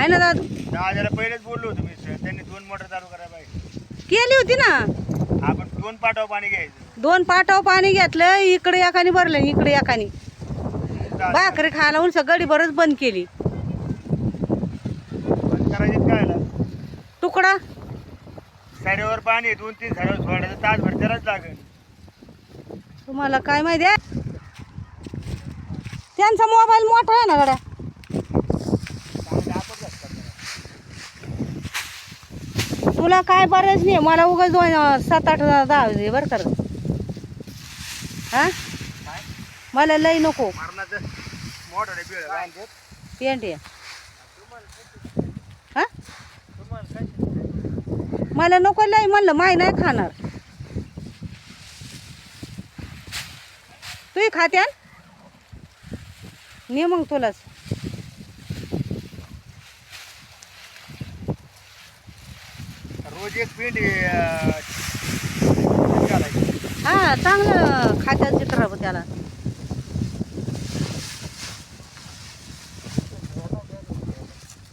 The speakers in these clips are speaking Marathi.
आहे ना दादू? हजारा पहिलेच बोललो होतो मी सर. त्यांनी दोन मोटर चालू करायला पाहिजे. केली होती ना? आपण दोन पाठव पाणी घ्यायचं. दोन पाटाव पाणी घेतलं इकडे एकाने भरलं इकडे एकाने. चालेल. भाकरी खायला उंच गडी बरच बंद केली. बंद करायचं काय आलं? तुकडा? साडीवर पाणी दोन तीन साड्यावर सोडायचं तासभर त्यालाच लागेल. तुम्हाला काय माहिती आहे? त्यांचा मोबाईल मोठा आहे ना गड्या? तुला काय बरंच नाही मला उगाच दोन सात आठ दहा दे बरं कर हा? काय मला लई नको. पेंट हा? मला नको लई म्हणलं माय नाही खाणार. तू खात्यान मी मग तुलाच. रोज एक पिंड घालायची हा चांगलं खात्यात चित्र त्याला.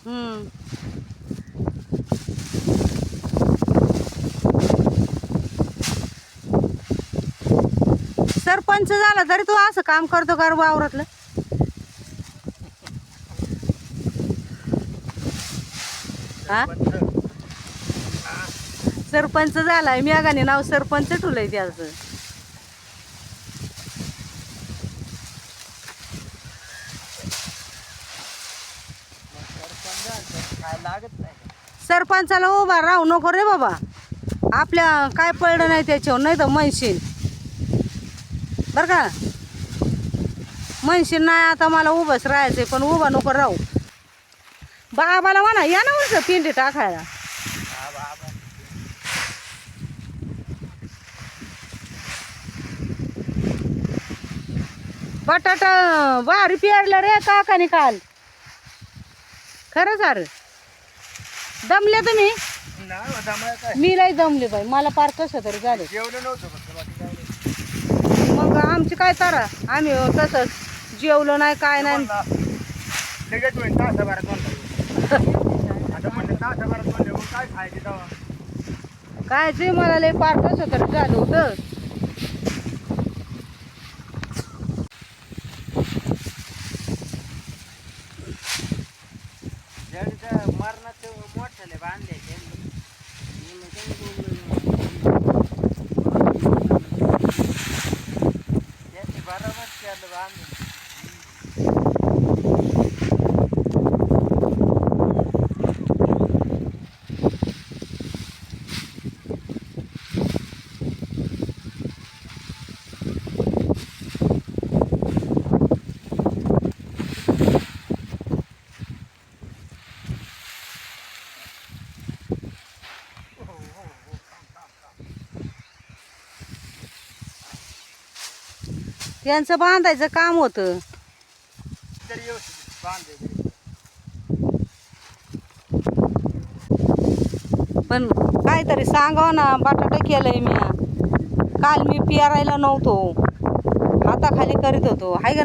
हम्म. सरपंच झाला तरी तू असं काम करतो का रे वावरातलं? हा? सरपंच सरपंच झालाय मी आगाने नाव सरपंच ठुलंय त्याचं. सरपंचाला उभा राहू नको रे बाबा. आपल्या काय पडलं नाही त्याच्यावर नाही तर म्हणशील. बरं का? म्हणशील नाही आता मला उभंच राहायचंय पण उभा नको राहू. बाबाला म्हणा या ना उलट पिंडी टाकायला हा बाबा बटाटा भारी पेरलं रे काकाने काल. खरंच अरे दमले तुम्ही? नाही काय? मी लय दमले बाई मला पार कसं तरी झालं. जेवलं नव्हतं फक्त बाकी काय नाही. मग आमची काय तारा आम्ही तसंच जेवलो नाही काय नाही. तुम्हाला लगेच होईल तासाभरात म्हणलं आता म्हणलं तासाभरात म्हणलं मग काय खायचे तेव्हा? काय ते मला लय पार कसं तरी झालं होतं जडीचं मरणाचं मोठ्याले बांधले त्यांनी बरोबर केलं बांधून त्यांचं बांधायचं काम होतं. पण काहीतरी सांगावं ना बटाटा केलंय मी. काल मी पेरायला नव्हतो. हाताखाली करीत होतो. हाय का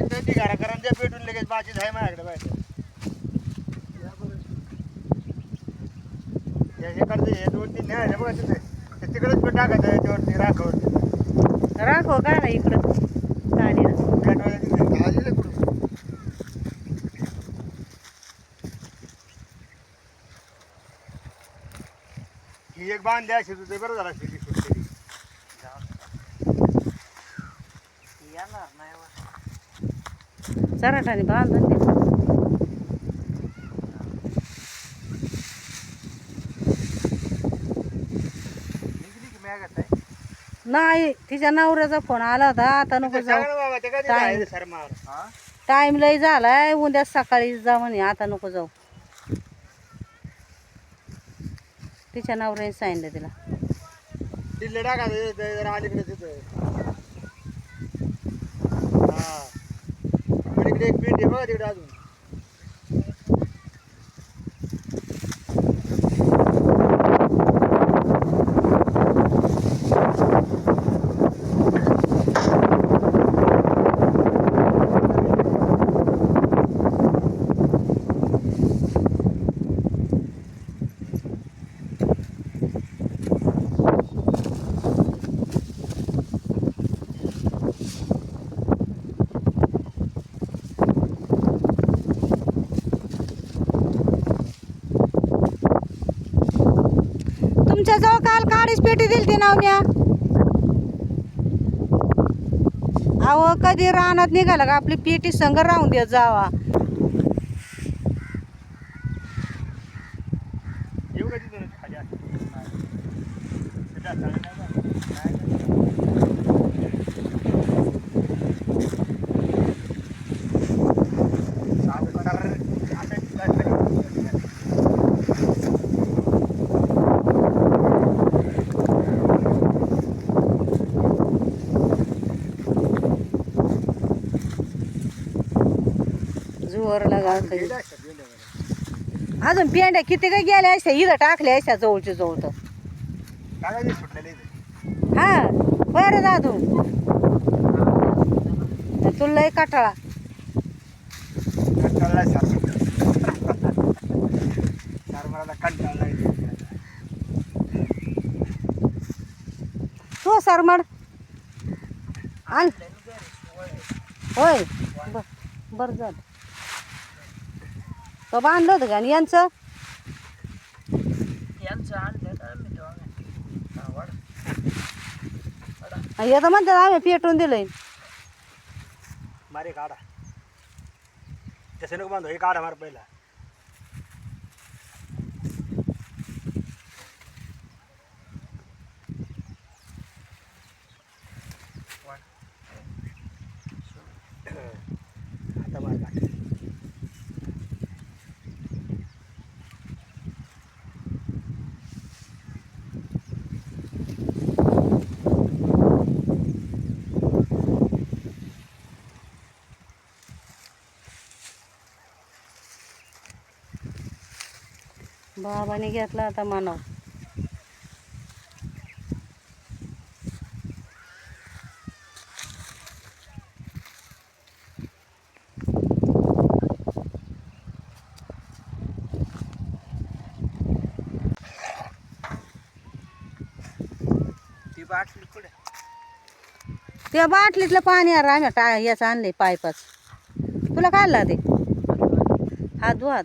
आता ती घराकरांच्या पेटून लगेच बाजीत आहे माझ्याकडे बाहेर. हे करते हे दोन तीन नाही आहे बघा तिथे. ते तिकडेच पण टाकायचं याच्यावरती राखावरती. राखो काय ना इकडं. ही एक बांध द्या शिजू बरं झाला शिजी सुटलेली येणार नाही चराटाने बांधून दे निघली की मॅगत आहे नाही तिच्या नवऱ्याचा फोन आला होता. आता नको जाऊ. हा? टाइम लय झालाय. उद्या सकाळी जा म्हणे. आता नको जाऊ. तिच्या नवऱ्याने सांगितलं तिला. हा. पलीकडे एक आहे बघा तिकडे अजून. तुमच्या जवळ काल काळीच पेटी दिली ती नाव म्या अहो कधी रानात निघाला का? आपली पेटी संग राहून दे जावा. येऊ का तिथून खाली असं? तिथं असं नाही का? नाही. सावकार आता तिथं जुवर लगा अजून पेंड्या किती काय गेल्या अशा इथं टाकल्या अशा जवळच्या जवळ तर. हा बरं दादू. तुला लय कटाळा. कंटाळलाय सारखं. सारं तो सरमड. आण. होय. बर बरं झालं. तो बांधलं होतं का? आणि यांचं? आणि येतं म्हणतात आम्ही पेटवून दिलंय. मारे काढा. तसं नको बांधू हे काढा मार पहिला. बाबाने घेतला आता मानव त्या बाटलीतलं पाणी आम्ही टा याचं आणले पायपाच. तुला काय ते? हात धुवात.